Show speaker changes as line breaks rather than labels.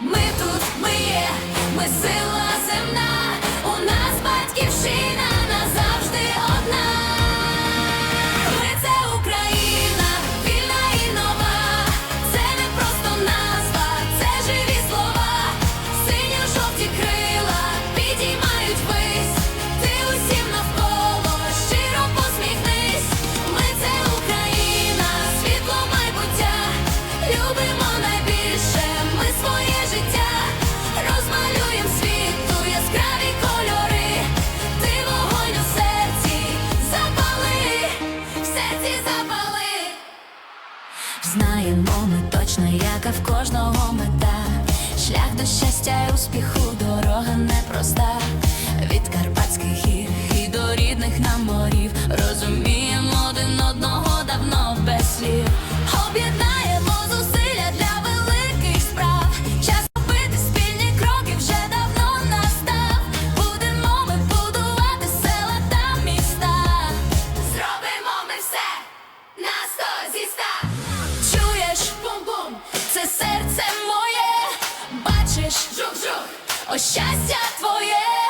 Ми тут, ми є. Знаємо ми точно, яка в кожного мета. Шлях до щастя і успіху, дорога непроста. Від карпатських гір і до рідних нам морів. Розуміємо один одного давно без слів. Об'єднаємо о щастя твоє.